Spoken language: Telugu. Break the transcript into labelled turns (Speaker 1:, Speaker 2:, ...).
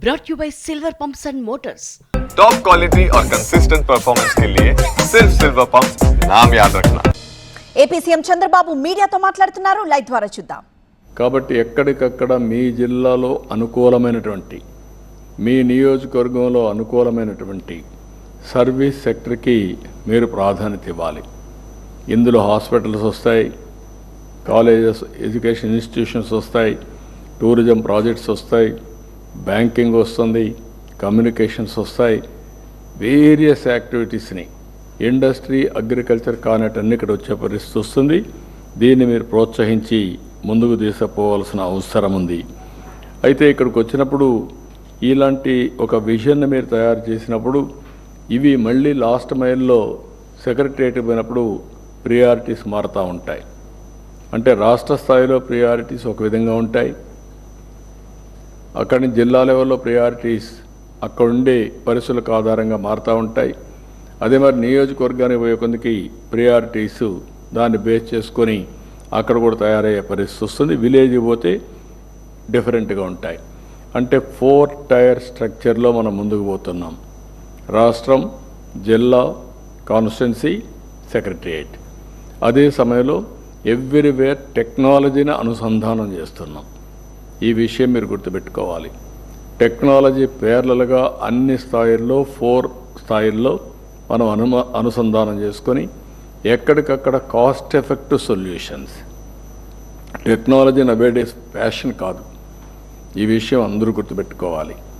Speaker 1: brought you by Silver Pumps and Motors.
Speaker 2: Top quality और कंसिस्टेंट परफॉर्मेंस के लिए सिर्फ सिल्वर पंप नाम याद रखना
Speaker 3: ఏపీ సీఎం చంద్రబాబు మీడియాతో మాట్లాడుతున్నారు లైవ్ ద్వారా చూద్దాం
Speaker 4: కాబట్టి ఎక్కడికక్కడ మీ జిల్లాలో అనుకూలమైనటువంటి మీ నియోజకవర్గంలో అనుకూలమైనటువంటి సర్వీస్ సెక్టర్కి మీరు ప్రాధాన్యత ఇవ్వాలి ఇందులో హాస్పిటల్స్ వస్తాయి కాలేజెస్ ఎడ్యుకేషన్ ఇన్స్టిట్యూషన్స్ వస్తాయి టూరిజం ప్రాజెక్ట్స్ వస్తాయి బ్యాంకింగ్ వస్తుంది కమ్యూనికేషన్స్ వస్తాయి వేరియస్ యాక్టివిటీస్ని ఇండస్ట్రీ అగ్రికల్చర్ కానటన్ని ఇక్కడ వచ్చే పరిస్థితి వస్తుంది. దీన్ని మీరు ప్రోత్సహించి ముందుకు తీసుకుపోవాల్సిన అవసరం ఉంది. అయితే ఇక్కడికి వచ్చినప్పుడు ఇలాంటి ఒక విజన్ని మీరు తయారు చేసినప్పుడు ఇవి మళ్ళీ లాస్ట్ మైల్లో సెక్రటరియట్ పోయినప్పుడు ప్రియారిటీస్ మారుతూ ఉంటాయి. అంటే రాష్ట్ర స్థాయిలో ప్రియారిటీస్ ఒక విధంగా ఉంటాయి. అక్కడి నుంచి జిల్లా లెవెల్లో ప్రయారిటీస్ అక్కడ ఉండే పరిస్థితులకు ఆధారంగా మారుతూ ఉంటాయి. అదే మరి నియోజకవర్గానికి పోయే కొందికి ప్రియారిటీస్ దాన్ని బేస్ చేసుకొని అక్కడ కూడా తయారయ్యే పరిస్థితి వస్తుంది. విలేజ్ పోతే డిఫరెంట్గా ఉంటాయి. అంటే ఫోర్ టైర్ స్ట్రక్చర్లో మనం ముందుకు పోతున్నాం. రాష్ట్రం జిల్లా కాన్స్టిట్యున్సీ సెక్రటరియేట్ అదే సమయంలో ఎవ్రీవేర్ టెక్నాలజీని అనుసంధానం చేస్తున్నాం. ఈ విషయం మీరు గుర్తుపెట్టుకోవాలి. టెక్నాలజీ పేర్లలుగా అన్ని స్థాయిల్లో ఫోర్ స్థాయిల్లో మనం అనుమ అనుసంధానం చేసుకొని ఎక్కడికక్కడ cost effective solutions. Technology nowadays fashion కాదు. ఈ విషయం అందరూ గుర్తుపెట్టుకోవాలి.